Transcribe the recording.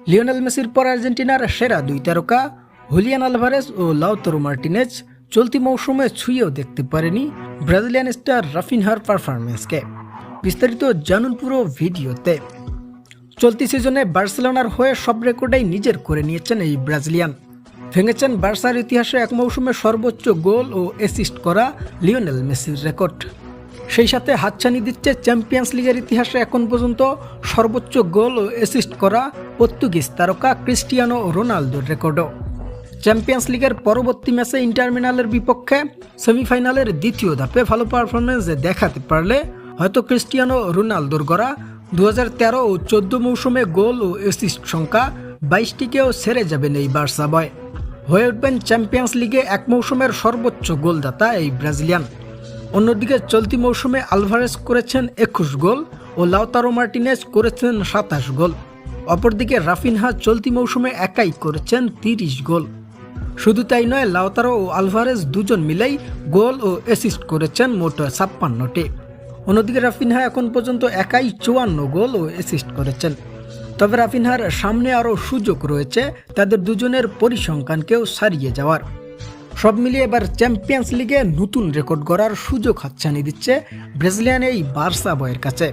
Lionel মেসির পর আর্জেন্টিনার সেরা দুই তারকা হুলিয়ান আলভারেজ ও লাউতরো মার্টিনেজ চলতি মৌসুমে ছুঁয়েও দেখতে পারেনি ব্রাজিলিয়ান স্টার রাফিনহার পারফরমেন্সকে বিস্তারিত জানুন পুরো ভিডিওতে। চলতি সিজনে বার্সেলোনার হয়ে সব রেকর্ডেই নিজের করে নিয়েছেন এই ব্রাজিলিয়ান। ভেঙেছেন বার্সার ইতিহাসে এক মৌসুমে সর্বোচ্চ গোল ও অ্যাসিস্ট করা লিওনেল মেসির রেকর্ড। সেই সাথে হাতছানি দিচ্ছে চ্যাম্পিয়ন্স লিগের ইতিহাসে এখন পর্যন্ত সর্বোচ্চ গোল ও অ্যাসিস্ট করা পর্তুগিজ তারকা ক্রিস্টিয়ানো রোনালদোর রেকর্ডও চ্যাম্পিয়ন্স লিগের পরবর্তী ম্যাচে ইন্টারমিনালের বিপক্ষে সেমিফাইনালের দ্বিতীয় ধাপে ভালো পারফরমেন্স দেখাতে পারলে হয়তো ক্রিস্টিয়ানো রোনালদোর গড়া দু হাজার তেরো ও চোদ্দ মৌসুমে গোল ও অ্যাসিস্ট সংখ্যা বাইশটিকেও সেরে যাবেন এই বার্সা বয়। হয়ে উঠবেন চ্যাম্পিয়ন্স লিগে এক মৌসুমের সর্বোচ্চ গোলদাতা এই ব্রাজিলিয়ান। অন্যদিকে চলতি মৌসুমে আলভারেজ করেছেন একুশ গোল ও লাউতারো মার্টিনেজ করেছেন সাতাশ গোল। অপরদিকে রাফিনহা চলতি মৌসুমে একাই করেছেন তিরিশ গোল। শুধু তাই নয়, লাউতারো ও আলভারেজ দুজন মিলেই গোল ও অ্যাসিস্ট করেছেন মোট ছাপ্পান্নটি। অন্যদিকে রাফিনহা এখন পর্যন্ত একাই চুয়ান্ন গোল ও অ্যাসিস্ট করেছেন। তবে রাফিনহার সামনে আরও সুযোগ রয়েছে, তাদের দুজনের পরিসংখ্যানকেও সারিয়ে যাওয়ার। সব মিলিয়ে এবার চ্যাম্পিয়ন্স লিগে নতুন রেকর্ড গড়ার সুযোগ হাতছানি দিচ্ছে ব্রাজিলিয়ান এই বার্সা বয়ের কাছে।